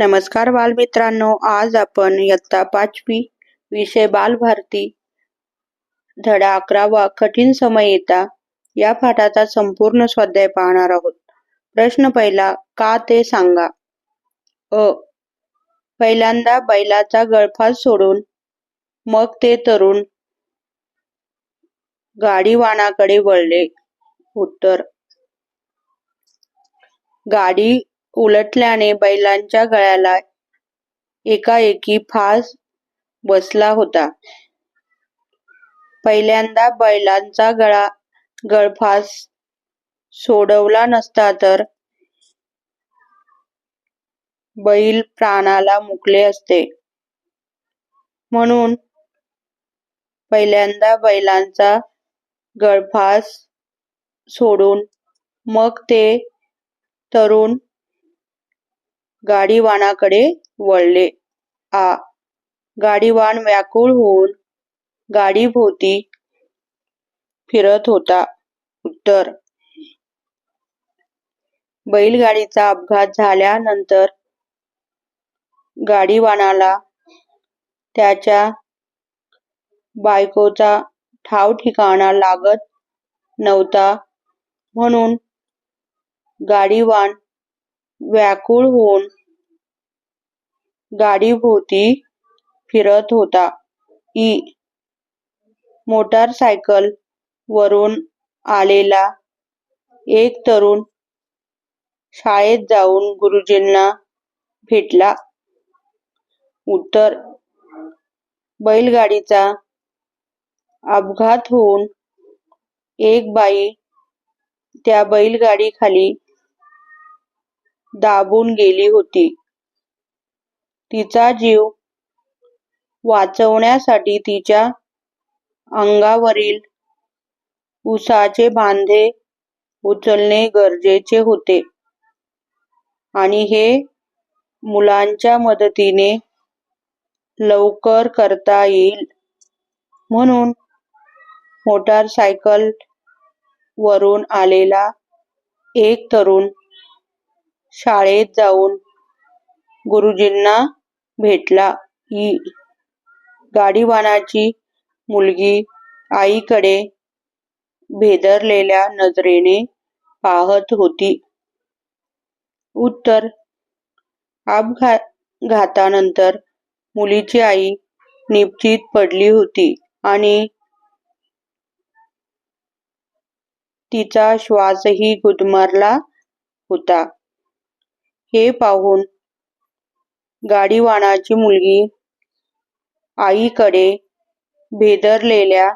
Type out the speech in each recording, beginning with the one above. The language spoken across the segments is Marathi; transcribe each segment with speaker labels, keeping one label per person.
Speaker 1: नमस्कार बालमित्रांनो आज आपण इयत्ता पाचवी विषय बालभारती धडा अकरावा कठीण समय येता या पाठाचा संपूर्ण स्वाध्याय पाहणार आहोत. प्रश्न पहिला का ते सांगा? अ. पहिल्यांदा बैलाचा गळफास सोडून मग ते तरुण गाडीवानाकडे वळले. उत्तर. गाडी उलटल्याने बैलांच्या गळ्याला एकाएकी फास बसला होता. पहिल्यांदा बैलांचा गळा गळफास सोडवला नसता तर बैल प्राणाला मुकले असते. म्हणून पहिल्यांदा बैलांचा गळफास सोडून मग ते तरुण गाडीवानाकडे वळले. आ गाडीवान व्याकुळ होऊन गाडीभोवती फिरत होता. उत्तर बैलगाडीचा अपघात झाल्यानंतर गाडीवानाला त्याच्या बायकोचा ठाव ठिकाणा लागत नव्हता म्हणून गाडीवान व्याकुळ होऊन गाडीभोवती फिरत होता. ई मोटारसायकल वरून आलेला एक तरुण शाळेत जाऊन गुरुजींना भेटला. उत्तर बैलगाडीचा अपघात होऊन एक बाई त्या बैलगाडीखाली दाबून गेली होती. तिचा जीव वाचवण्यासाठी तिच्या अंगावरील उसाचे बांधे उचलणे गरजेचे होते. आणि हे मुलांच्या मदतीने लवकर करता येईल. म्हणून मोटारसायकल वरून आलेला एक तरुण शाळेत जाऊन गुरुजींना भेटला. ही गाडीवानाची मुलगी आईकडे भेदरलेल्या नजरेने पाहत होती. उत्तर अपघातानंतर मुलीची आई निपचित पडली होती आणि तिचा श्वासही गुदमरला होता. हे पाहून गाडीवानाची मुलगी आईकडे भेदरलेल्या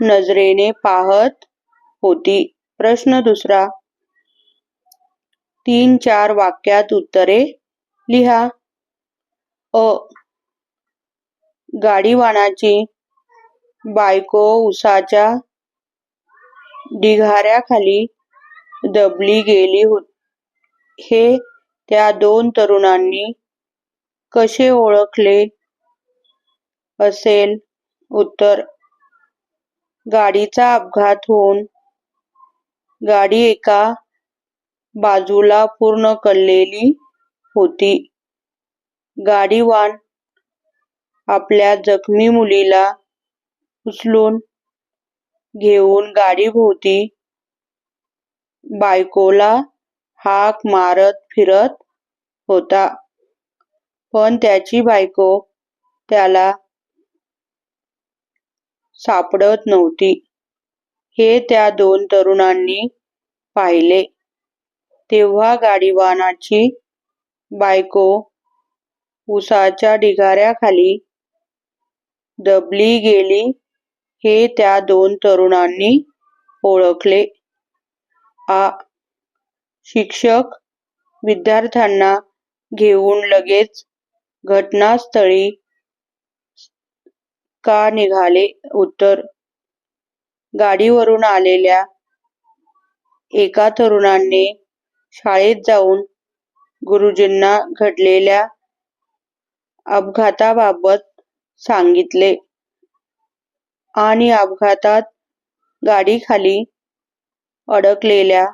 Speaker 1: नजरेने पाहत होती. प्रश्न दुसरा तीन चार वाक्यात उत्तरे लिहा. अ गाडीवानाची बायको उसाच्या ढिगाऱ्याखाली दबली गेली होती. हे त्या दोन तरुणांनी कसे ओळखले असेल? उत्तर. गाडीचा अपघात होऊन गाडी एका बाजूला पूर्ण कललेली होती. गाडीवान आपल्या जखमी मुलीला उचलून घेऊन गाडीभोवती बायकोला हाक मारत फिरत होता. पण त्याची बायको त्याला सापडत नव्हती. हे त्या दोन तरुणांनी पाहिले. तेव्हा गाडीवानाची बायको उसाच्या ढिगाऱ्याखाली दबली गेली हे त्या दोन तरुणांनी ओळखले. आ शिक्षक विद्यार्थ्यांना घेऊन लगेच घटनास्थळी का निघाले? उत्तर गाडीवरून आलेल्या एका तरुणाने शाळेत जाऊन गुरुजींना घडलेल्या अपघाताबाबत सांगितले आणि अपघातात गाडीखाली अडकलेल्या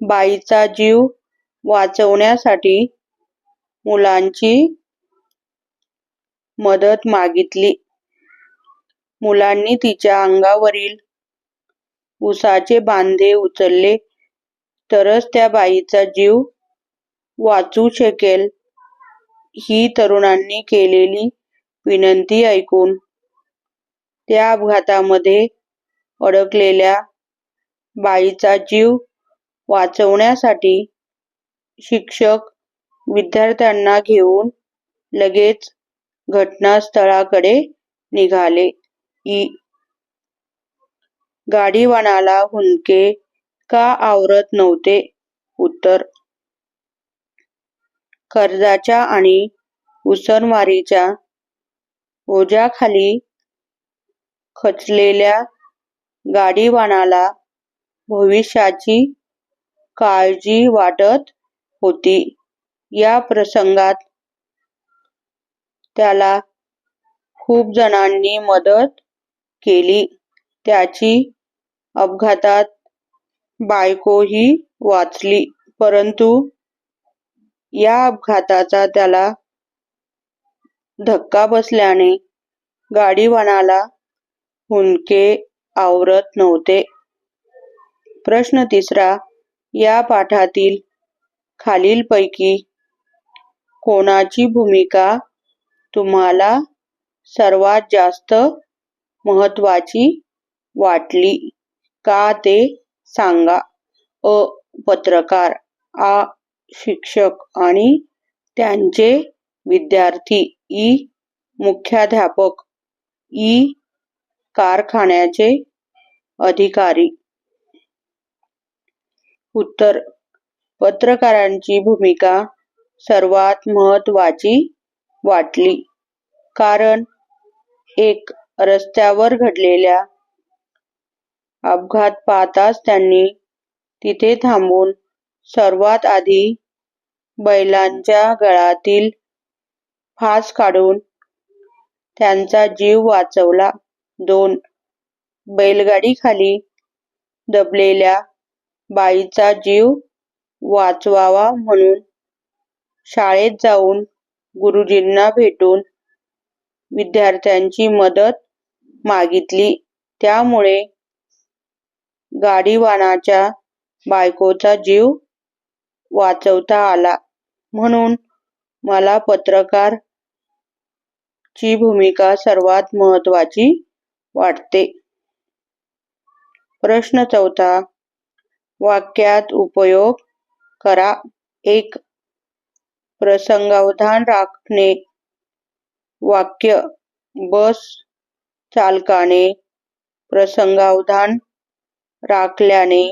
Speaker 1: बाईचा जीव वाचवण्यासाठी मुलांची मदत मागितली. मुलांनी तिच्या अंगावरील उसाचे बांधे उचलले तरच त्या बाईचा जीव वाचू शकेल. ही तरुणांनी केलेली विनंती ऐकून त्या अपघातामध्ये अडकलेल्या बाईचा जीव वाचवण्यासाठी शिक्षक विद्यार्थ्यांना घेऊन लगेच घटनास्थळाकडे निघाले. गाडीवानाला हुंदके का आवरत नव्हते? उत्तर: कर्जाच्या आणि उसनवारीच्या ओझ्याखाली खचलेल्या गाडीवानाला भविष्याची काळजी वाटत होती. या प्रसंगात त्याला खूप जणांनी मदत केली. त्याची अपघातात बायकोही वाचली. परंतु या अपघाताचा त्याला धक्का बसल्याने गाडीवानाला हुंके आवरत नव्हते. प्रश्न तिसरा या पाठातील खालीलपैकी कोणाची भूमिका तुम्हाला सर्वात जास्त महत्त्वाची वाटली? का ते सांगा. अ. पत्रकार आ. शिक्षक आणि त्यांचे विद्यार्थी ई मुख्याध्यापक ई कारखान्याचे अधिकारी उत्तर: पत्रकारांची भूमिका सर्वात महत्त्वाची वाटली. कारण एक रस्त्यावर घडलेल्या अपघात पाहताच त्यांनी तिथे थांबून सर्वात आधी बैलांच्या गळातील फास काढून त्यांचा जीव वाचवला. दोन बैलगाडीखाली दबलेल्या बाईचा जीव वाचवावा म्हणून शाळेत जाऊन गुरुजींना भेटून विद्यार्थ्यांची मदत मागितली. त्यामुळे गाडीवानाच्या बायकोचा जीव वाचवता आला. म्हणून मला पत्रकार ची भूमिका सर्वात महत्त्वाची वाटते. प्रश्न चौथा वाक्यात उपयोग करा. एक. प्रसंगावधान राखणे वाक्य बस चालकाने प्रसंगावधान राखल्याने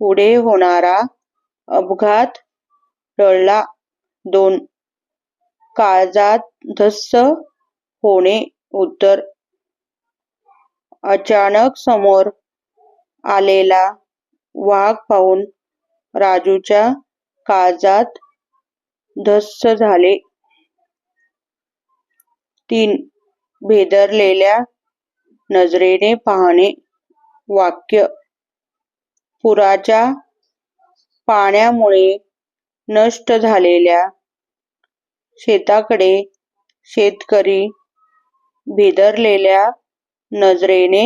Speaker 1: पुढे होणारा अपघात टळला. दोन. काळजात धस्स होणे उत्तर: अचानक समोर आलेला वाघ पाहून राजूच्या काळजात धस्स झाले. तीन. भेदरलेल्या नजरेने पाहणे वाक्य पुराच्या पाण्यामुळे नष्ट झालेल्या शेताकडे शेतकरी भेदरलेल्या नजरेने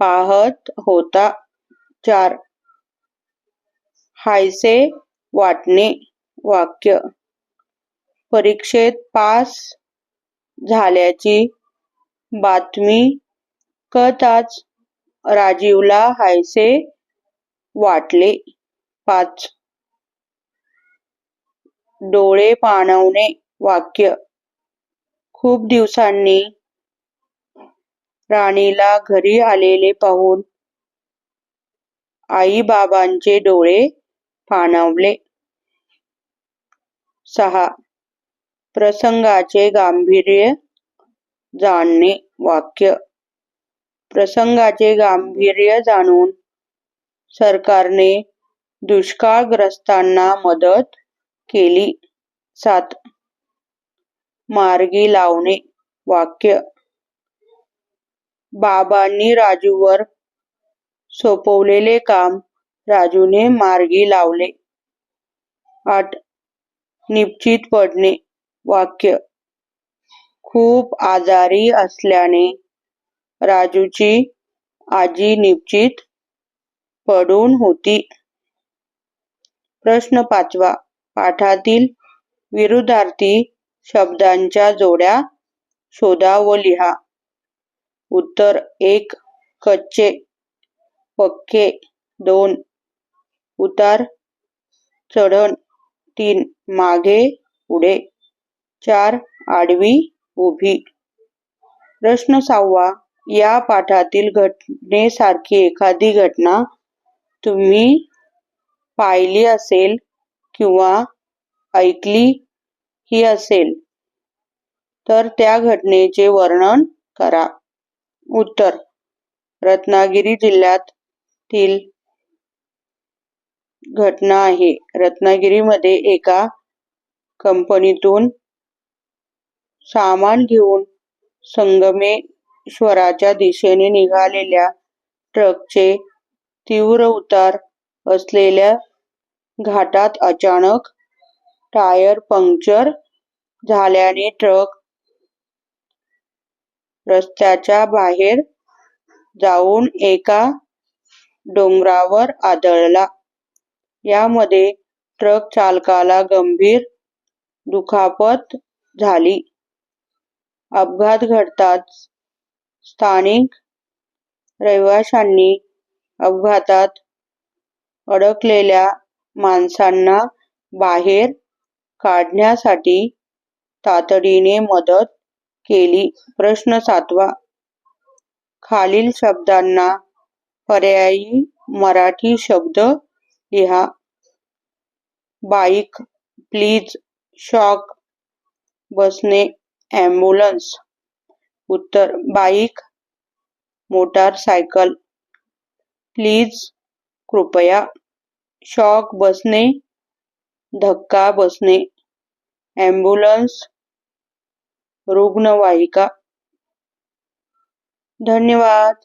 Speaker 1: पाहत होता. चार. हायसे वाटणे वाक्य परीक्षेत पास झाल्याची बातमी कळताच राजीवला हायसे वाटले. पाच. डोळे पाणवणे वाक्य खूप दिवसांनी राणीला घरी आलेले पाहून आई-बाबांचे डोळे पाणावले. सहा. प्रसंगाचे गांभीर्य जाणणे वाक्य प्रसंगाचे गांभीर्य जाणून सरकारने दुष्काळग्रस्तांना मदत केली. सात. मार्गी लावणे वाक्य बाबांनी राजूवर सोपवलेले काम राजूने मार्गी लावले. आठ. निश्चित पडणे वाक्य. खूप आजारी असल्याने राजूची आजी निश्चित पडून होती. प्रश्न पाचवा. पाठातील विरुद्धार्थी शब्दांच्या जोड्या शोधा व लिहा. उत्तर एक. कच्चे. पक्के. दोन. उतार. चढण. तीन. मागे. पुढे. चार आडवी उभी. प्रश्न सहावा या पाठातील घटनेसारखी एखादी घटना तुम्ही पाहिली असेल किंवा ऐकली ही असेल तर त्या घटनेचे वर्णन करा. उत्तर रत्नागिरी जिल्ह्यातील घटना आहे. रत्नागिरीमध्ये एका कंपनीतून सामान घेऊन संगमेश्वराच्या दिशेने निघालेल्या ट्रकचे तीव्र उतार असलेल्या घाटात अचानक टायर पंक्चर झाल्याने ट्रक रस्त्याच्या बाहेर जाऊन एका डोंगरावर आदळला. यामध्ये ट्रक चालकाला गंभीर दुखापत झाली. अपघात घडताच स्थानिक रहिवाशांनी अपघातात अडकलेल्या माणसांना बाहेर काढण्यासाठी तातडीने मदत केली. प्रश्न सातवा. खालील शब्दांना पर्यायी मराठी शब्द लिहा. बाईक प्लीज शॉक बसने ॲम्ब्युलन्स उत्तर बाइक मोटारसायकल प्लीज़ कृपया शॉक बसने धक्का बसने एंबुलेंस रुग्णवाहिका धन्यवाद।